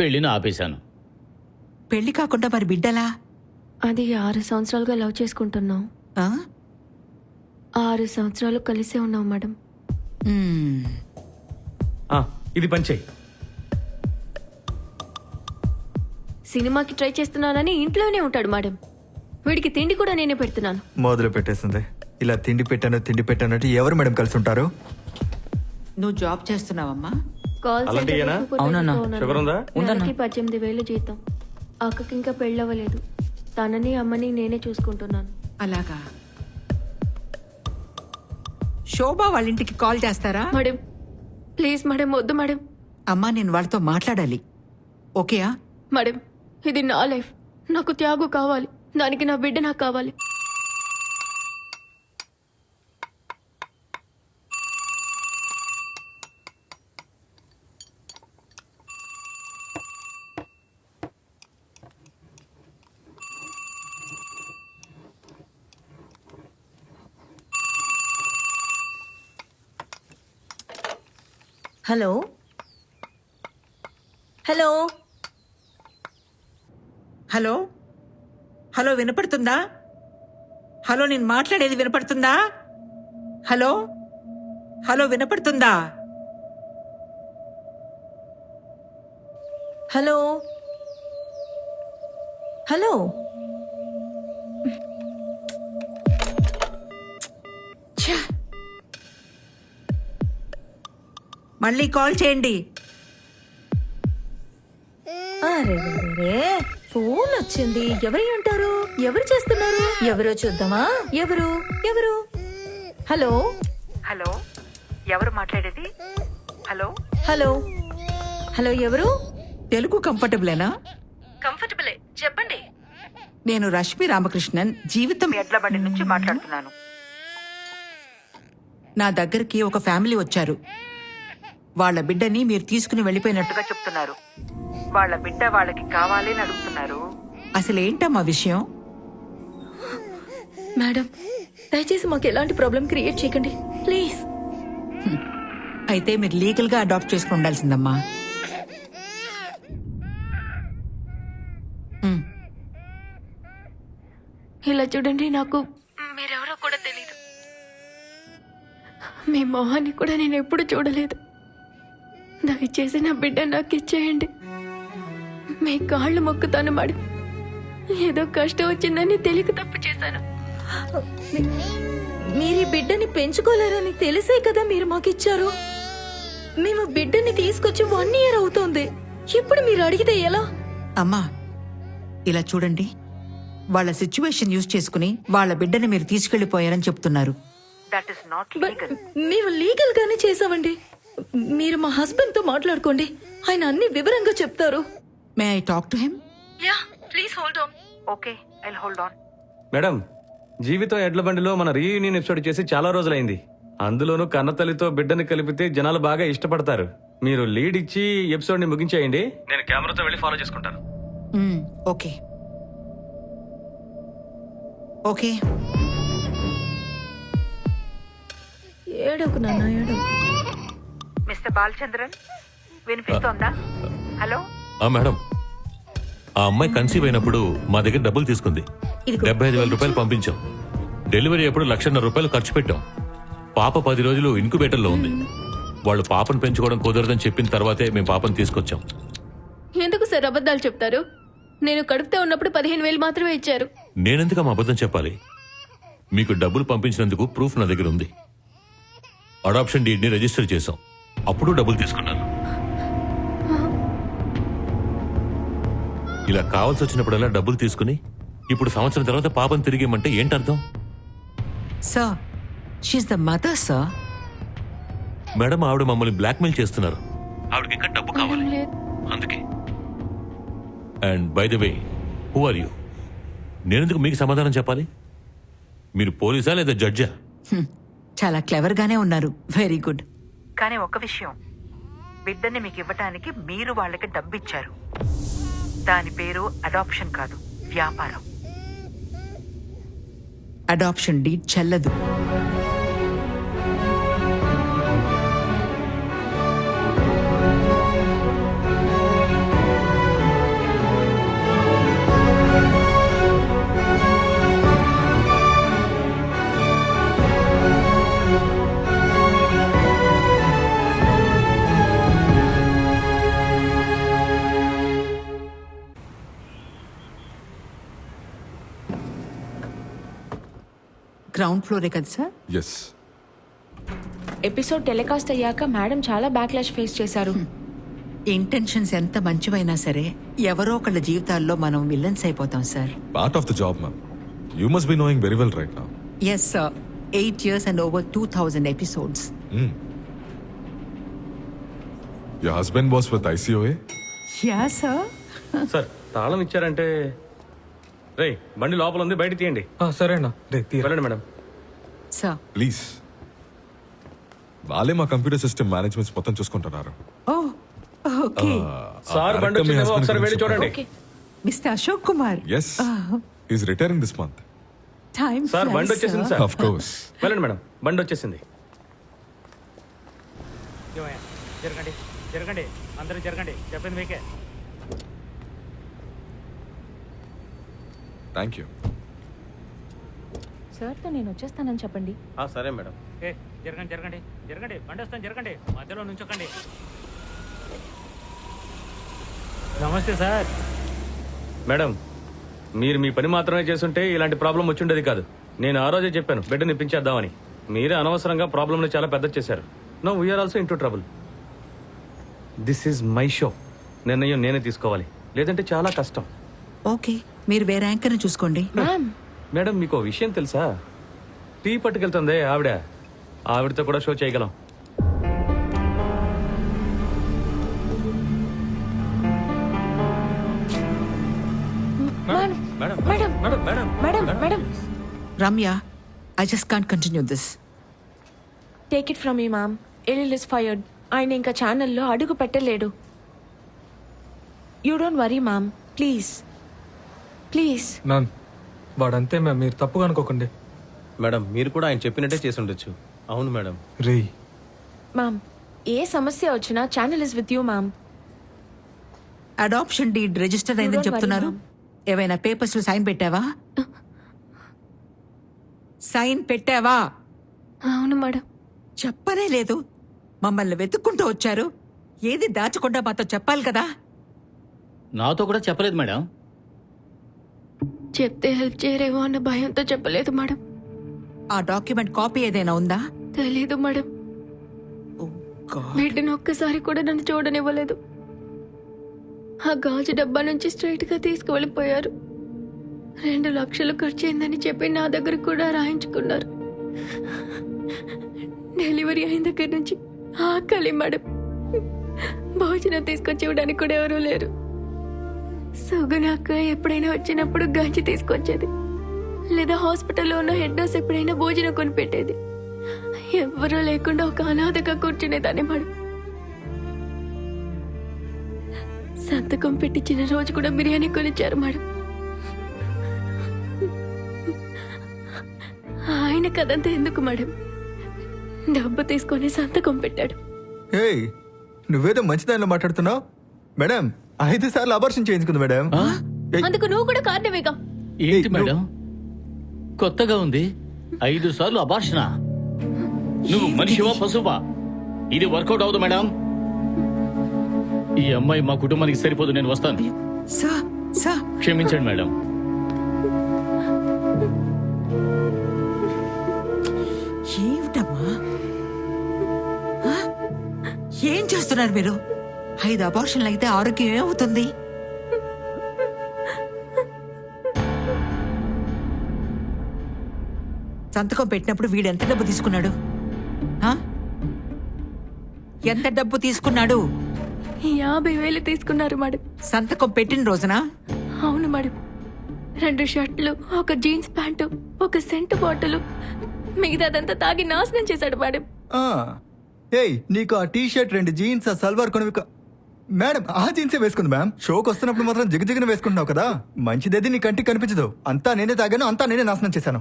పెళ్ళిని ఆపేశాను. పెళ్ళి కాకుండా మరి బిడ్డలా? అది ఆరు సంవత్సరాలుగా లవ్ చేసుకుంటున్నాం. ఆ? ఆరు సంవత్సరాలు కలిసే ఉన్నాం మేడం. మ్మ్. ఆ, ఇది పంచేయి సినిమాకి ట్రై చేస్తున్నానని ఇంట్లోనే ఉంటాడు మేడం. వీడికి తిండి కూడా నేనే పెడుతున్నాను. మొదలు పెట్టేసింది. ఇలా తిండి పెట్టాను తిండి పెట్టానంటే ఎవరు మేడం కలిసి ఉంటారు? నువ్వు జాబ్ చేస్తున్నావమ్మా. కాల్ అలాంటి ఈయన? అవునన్నా. షుగర్ ఉందా? నెలకి పద్దెనిమిది వేలు జీతం. అక్కకి ఇంకా పెళ్ళవ్వలేదు. తనని అమ్మని నేనే చూసుకుంటున్నాను. అలాగా. శోభ వాళ్ళ ఇంటికి కాల్ చేస్తారా? మేడం ప్లీజ్ మేడం వద్దు మేడం. అమ్మా నేను వాళ్ళతో మాట్లాడాలి. ఓకేయా? మేడం ఇది నా లైఫ్. నాకు త్యాగు కావాలి. దానికి నా బిడ్డ నాకు కావాలి. హలో? హలో? హలో? హలో వినపడుతుందా? హలో నేను మాట్లాడేది వినపడుతుందా? హలో? హలో వినపడుతుందా? హలో? హలో? ఛ! మళ్ళీ కాల్ చేయండి. అరే ఫోన్ వచ్చింది. ఎవరై ఉంటారు? ఎవరు చేస్తున్నారు? ఎవరో చూద్దామా? ఎవరు? ఎవరు? హలో? హలో? ఎవరు మాట్లాడేది? హలో? హలో? హలో ఎవరు? తెలుగు కంఫర్టబులేనా? కంఫర్టబులే. చెప్పండి. నేను రష్మి రామకృష్ణన్ జీవితం ఎడ్లబండి నుంచి మాట్లాడుతున్నాను. నా దగ్గరికి ఒక ఫ్యామిలీ వచ్చారు. వాళ్ళ బిడ్డని మీరు తీసుకుని వెళ్ళిపోయినట్టుగా చెప్తున్నారు. వాళ్ళ బిడ్డ వాళ్ళకి కావాలి అని అడుగుతున్నారు. అసలు ఏంటమ్మా విషయం? మేడం దయచేసి మాకు ఎలాంటి ప్రాబ్లం క్రియేట్ చేయకండి. ప్లీజ్ అయితే మీరు లీగల్గా అడాప్ట్ చేసుకుని ఉండాల్సిందమ్మా. ఇలా చూడండి నాకు మీరెవరో కూడా తెలీదు. మీ మొహాన్ని కూడా నేను ఎప్పుడు చూడలేదు. దయచేసి నా బిడ్డ నాకు ఇచ్చేయండి. మీ కాళ్ళు మొక్కుతాను మేడం. ఏదో కష్టం వచ్చిందని తెలియక తప్పు చేశాను. మీరు ఈ బిడ్డని పెంచుకోలేరని తెలిసే కదా మీరు మాకు ఇచ్చారు. మేము బిడ్డని తీసుకొచ్చి వన్ ఇయర్ అవుతోంది. ఇప్పుడు మీరు అడిగితే ఎలా? అమ్మా ఇలా చూడండి. వాళ్ళ సిచ్యువేషన్ యూజ్ చేసుకుని వాళ్ళ బిడ్డని మీరు తీసుకెళ్ళిపోయారని చెప్తున్నారు. దట్ ఇస్ నాట్ బట్ మేము లీగల్ గానే చేసామండి మీరు మా హస్బెండ్తో మాట్లాడుకోండి. ఆయన అన్ని వివరంగా చెప్తారు. May I talk to him ya please hold on. Okay I hold on. Madam జీవితం ఎడ్ల బండిలో మన రీయూనియన్ ఎపిసోడ్ చేసి చాలా రోజులైంది. అందులోనూ కన్నతల్లితో బిడ్డని కలిపితే జనాలు బాగా ఇష్టపడతారు. మీరు లీడ్ ఇచ్చి ఎపిసోడ్ని ముగించేయండి. నేను కెమెరాతో వెళ్ళి ఫాలో చేసుకుంటాను. ఓకే ఓకే ఏడోకు నాన్న ఏడోకు మిస్టర్ బాలచంద్రన్? వినిపిస్తోందా? హలో? ఆ మేడం. ఆ అమ్మాయి కన్సీవ్ అయినప్పుడు మా దగ్గర డబ్బులు తీసుకుంది. డెబ్బై ఐదు వేల రూపాయలు పంపించాం. డెలివరీ అప్పుడు లక్షన్నర రూపాయలు ఖర్చు పెట్టాం. పాప పది రోజులు ఇంక్యుబేటర్లో ఉంది. వాళ్ళు పాపను పెంచుకోవడం కుదరదని చెప్పిన తర్వాతే మేము పాపను తీసుకొచ్చాం. ఎందుకు సార్ అబద్ధాలు చెప్తారు? నేను కడుపుతో ఉన్నప్పుడు పదిహేను వేలు మాత్రమే ఇచ్చారు. నేనెందుకు మా అబద్ధం చెప్పాలి? మీకు డబ్బులు పంపించినందుకు ప్రూఫ్ నా దగ్గర ఉంది. అడాప్షన్ డీడ్ని రిజిస్టర్ చేశాం. అప్పుడు డబ్బులు తీసుకున్నాను. ఇలా కావాల్సి వచ్చినప్పుడల్లా డబ్బులు తీసుకుని ఇప్పుడు సంవత్సరం తర్వాత పాపను తిరిగి ఇమ్మంటే ఏంటర్థం? Sir she's the mother sir madam ఆవిడ మమ్మల్ని బ్లాక్మెయిల్ చేస్తున్నారు. ఆవిడకి ఇంకా డబ్బు కావాలి. అందుకే. And by the way who are you నేనెందుకు మీకు సమాధానం చెప్పాలి? మీరు పోలీసా లేదా జడ్జా? చాలా క్లెవర్ గానే ఉన్నారు. వెరీ గుడ్ కానీ ఒక విషయం. బిడ్డని మీకు ఇవ్వటానికి మీరు వాళ్ళకి డబ్బిచ్చారు. దాని పేరు అడాప్షన్ కాదు వ్యాపారం. అడాప్షన్ డీడ్ చెల్లదు. గ్రౌండ్ ఫ్లోరే కదా సార్? ఎస్ ఎపిసోడ్ టెలికాస్ట్ అయ్యాక మేడం చాలా బ్యాక్లాష్ ఫేస్ చేశారు. ఇంటెన్షన్స్ ఎంత మంచివైనా సరే ఎవరో ఒకళ్ళ జీవితాల్లో మనం విల్లన్స్ అయిపోతాం sir. Part of the job ma'am you must be knowing very well right నా yes sir eight years and over two thousand episodes your husband boss with ICOA ya sir sir తాళం ఇచ్చారంటే రేయ్ బండి లోపల ఉంది బయట తీయండి. సరే అన్న. రే వెళ్ళండి మేడం. సార్. ప్లీజ్. వాళ్ళే మా కంప్యూటర్ సిస్టమ్ మేనేజ్మెంట్స్ మొత్తం చూసుకుంటున్నారు. ఓ ఓకే. సార్ బండి వచ్చిందేమో ఒకసారి వెళ్ళి చూడండి. Okay. Mister Ashok Kumar. Yes is retiring this month time sir బండి వచ్చేసింది సార్. ఆఫ్ కోర్స్ వెళ్ళండి మేడం బండి వచ్చేసింది. జరగండి జరగండి అందరూ జరగండి చెప్పింది మీకే. థ్యాంక్ యూ సార్తో నేను వచ్చేస్తానని చెప్పండి. ఆ, సరే మేడం. ఏ జరగండి జరగండి జరగండి బండి వస్తాను జరగండి. మధ్యలో నుంచోకండి. నమస్తే సార్. మేడం మీరు మీ పని మాత్రమే చేస్తుంటే ఇలాంటి ప్రాబ్లం వచ్చుండేది కాదు. నేను ఆ రోజే చెప్పాను బిడ్డ నిప్పించేద్దామని. మీరే అనవసరంగా ప్రాబ్లంని చాలా పెద్ద చేశారు. No we're also into trouble this is my show నిర్ణయం నేనే తీసుకోవాలి. లేదంటే చాలా కష్టం. ఓకే మీరు వేరే యాంకర్ని చూసుకోండి. మ్యామ్ మేడం మీకు విషయం తెలుసా? టీ పట్టుకెళ్తుంది ఆవిడ. ఆవిడతో కూడా షో చేయగలం. Madam madam madam madam madam madam madam Ramya I just can't continue this take it from me ma'am Elil is fired ఆయన ఇంకా ఛానల్లో అడుగు పెట్టలేడు. You don't worry ma'am please please ma'am వాడంతే ma'am మీరు తప్పుగా అనుకోకండి. మేడం మీరు కూడా ఆయన చెప్పినట్టే చేసి ఉండొచ్చు. అవును మేడం. రే మ్యామ్ ఏ సమస్య వచ్చినా channel is with you ma'am. Adoption deed register అయిందని చెప్తున్నారు. ఏవైనా పేపర్స్లో సైన్ పెట్టావా? సైన్ పెట్టావా? అవును మేడం. చెప్పనే లేదు. మమ్మల్ని వెతుక్కుంటూ వచ్చారు. ఏది దాచకుండా మాతో చెప్పాలి కదా? నాతో కూడా చెప్పలేదు మేడం. చెప్తే హెల్ప్ చేయరేమో అన్న భయంతో చెప్పలేదు మేడం. ఆ డాక్యుమెంట్ కాపీ ఏదైనా ఉందా? తెలీదు మేడం. బిడ్డను ఒక్కసారి కూడా నన్ను చూడనివ్వలేదు. ఆ గాజు డబ్బా నుంచి స్ట్రైట్గా తీసుకువెళ్ళిపోయారు. రెండు లక్షలు ఖర్చు అయిందని చెప్పి నా దగ్గర కూడా రాయించుకున్నారు. డెలివరీ అయిన దగ్గర నుంచి ఆకలి మేడం. భోజనం తీసుకొచ్చి ఇవ్వడానికి కూడా ఎవరూ లేరు. సుగుణాక ఎప్పుడైనా వచ్చినప్పుడు గంజి తీసుకొచ్చేది. లేదా హాస్పిటల్లో ఉన్న హెడ్ నర్స్ ఎప్పుడైనా భోజనం కొనిపెట్టేది. ఎవ్వరూ లేకుండా ఒక అనాథగా కూర్చునేదాన్ని మేడం సంతకం పెట్టించిన రోజు కూడా బిర్యానీ కొనిచ్చారు మేడం ఆయన కదంతా ఎందుకు మేడం డబ్బు తీసుకొని సంతకం పెట్టాడు. ఏయ్ నువ్వేదో మంచి దానిలో మాట్లాడుతున్నావు? మేడం ఐదు సార్లు అబార్షన్ చేయించుకుంది మేడం. ఏయ్, అందుకు నువ్వు కూడా కారణమేగా? ఏంటి ఏయ్, మేడం? కొత్తగా ఉంది. ఐదు సార్లు అబార్షణ నువ్వు మనిషివా పశువా? ఇది వర్కౌట్ అవ్వదు మేడం. ఈ అమ్మాయి మా కుటుంబానికి సరిపోదు నేను వస్తాను. సార్ సార్ క్షమించండి మేడం. ఏమిటమ్మా? ఆ? ఏం చేస్తున్నారు మీరు? ఐదు అబార్షన్లు అయితే ఆరోగ్యం ఏమవుతుంది సంతకం పెట్టినప్పుడు వీడు ఎంత డబ్బు తీసుకున్నాడు? ఎంత డబ్బు తీసుకున్నాడు? యాభై వేలు తీసుకున్నారు మేడం. సంతకం పెట్టిన రోజున? అవును మేడం. రెండు షర్ట్లు ఒక జీన్స్ ప్యాంటు ఒక సెంటు బాటిల్. మిగతాదంతా తాగి నాశనం చేశాడు మేడం. ఆ, ఏయ్ నీకు ఆ టీ షర్ట్ రెండు జీన్స్ ఆ సల్వార్ కొనివి కా- మేడం ఆ జీన్సే వేసుకుంది మ్యామ్. షోకి వస్తున్నప్పుడు మాత్రం జిగజిగన వేసుకుంటున్నావు కదా. మంచిదేది నీ కంటికి కనిపించదు. అంతా నేనే తాగాను అంతా నేనే నాశనం చేశాను.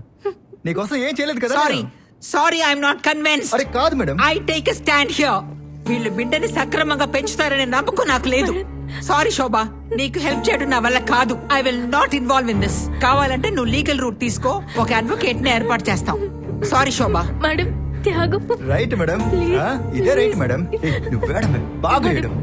నీకోసం ఏం చేయలేదు కదా సారీ నేను. సారీ ఐఎమ్ నాట్ కన్విన్స్ అరే కాదు madam. I take stand here వీళ్ళు బిడ్డని సక్రమంగా పెంచుతారనే నమ్మకం నాకు లేదు. సారీ శోభా. నీకు హెల్ప్ చేయడం నా వల్ల కాదు. I will not involve in this కావాలంటే నువ్వు లీగల్ రూట్ తీసుకో. ఒక అడ్వకేట్ని ఏర్పాటు చేస్తాం. సారీ శోభా. మేడం త్యాగం. రైట్ మేడం ఆ, ఇదే రైట్ మేడం నువ్వు బాగా వేయడం.